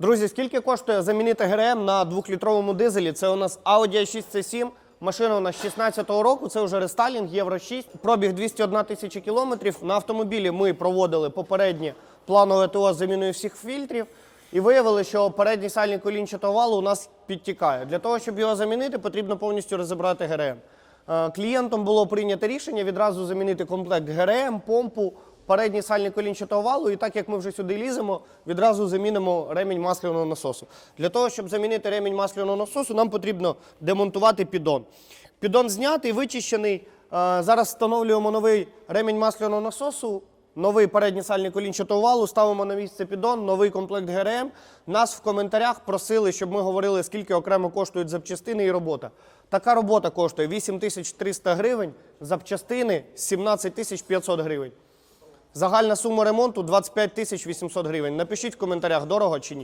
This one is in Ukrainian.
Друзі, скільки коштує замінити ГРМ на двохлітровому дизелі? Це у нас Audi A6 C7. Машина у нас 16-го року, це вже рестайлінг, Євро 6. Пробіг 201 тисяча кілометрів. На автомобілі ми проводили попереднє планове ТО з заміною всіх фільтрів. І виявили, що передній сальник колінчатого валу у нас підтікає. Для того, щоб його замінити, потрібно повністю розібрати ГРМ. Е, Клієнтом було прийнято рішення відразу замінити комплект ГРМ, помпу, передній сальник колінчатого валу. І так як ми вже сюди ліземо, відразу замінимо ремінь масляного насосу. Для того, щоб замінити ремінь масляного насосу, нам потрібно демонтувати піддон. Піддон знятий, вичищений. Е, Зараз встановлюємо новий ремінь масляного насосу. Новий передній сальник колінчатого валу, ставимо на місце піддон, новий комплект ГРМ. Нас в коментарях просили, щоб ми говорили, скільки окремо коштують запчастини і робота. Така робота коштує 8300 гривень, запчастини 17 500 гривень. Загальна сума ремонту 25 тисяч 800 гривень. Напишіть в коментарях, дорого чи ні.